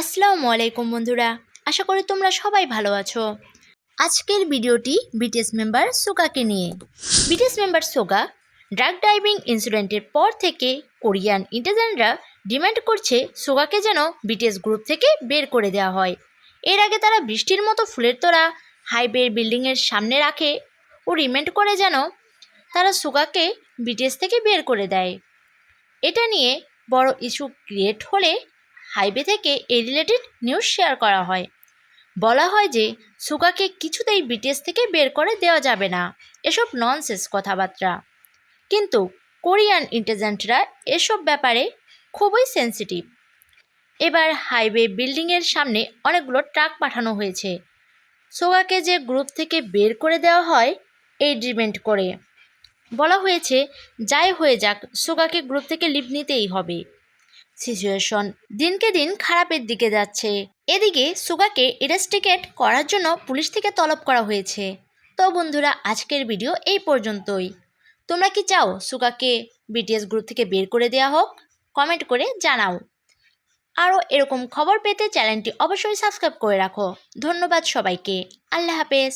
আসসালামু আলাইকুম বন্ধুরা, আশা করি তোমরা সবাই ভালো আছো। আজকের ভিডিওটি বিটিএস মেম্বার সোগাকে নিয়ে। BTS member Suga drug driving ইনসিডেন্টের পর থেকে কোরিয়ান ইন্টেলিজেন্টরা ডিমান্ড করছে সোগাকে যেন বিটিএস গ্রুপ থেকে বের করে দেওয়া হয়। এর আগে তারা বৃষ্টির মতো ফুলের তোড়া হাইওয়ে বিল্ডিংয়ের সামনে রাখে ও রিমান্ড করে যেন তারা সোগাকে বিটিএস থেকে বের করে দেয়। এটা নিয়ে বড় ইস্যু ক্রিয়েট হলে হাইওয়ে থেকে এ রিলেটেড নিউজ শেয়ার করা হয়। বলা হয় যে, সুগাকে কিছুতেই বিটিএস থেকে বের করে দেওয়া যাবে না। এসব ননসেন্স কথাবার্তা। কিন্তু কোরিয়ান ইন্টেজেন্টরা এসব ব্যাপারে খুবই সেন্সিটিভ এবার হাইওয়ে বিল্ডিংয়ের সামনে অনেকগুলো ট্রাক পাঠানো হয়েছে। সোগাকে যে গ্রুপ থেকে বের করে দেওয়া হয় এই করে। বলা হয়েছে, যাই হয়ে যাক, সোগাকে গ্রুপ থেকে লিভ নিতেই হবে। সিচুয়েশন দিনকে দিন খারাপের দিকে যাচ্ছে। এদিকে সুগাকে ইরাস্টিকেট করার জন্য পুলিশ থেকে তলব করা হয়েছে। তো বন্ধুরা, আজকের ভিডিও এই পর্যন্তই। তোমরা কি চাও সুগাকে বিটিএস গ্রুপ থেকে বের করে দেওয়া হোক? কমেন্ট করে জানাও। আরও এরকম খবর পেতে চ্যানেলটি অবশ্যই সাবস্ক্রাইব করে রাখো। ধন্যবাদ সবাইকে। আল্লাহ হাফেজ।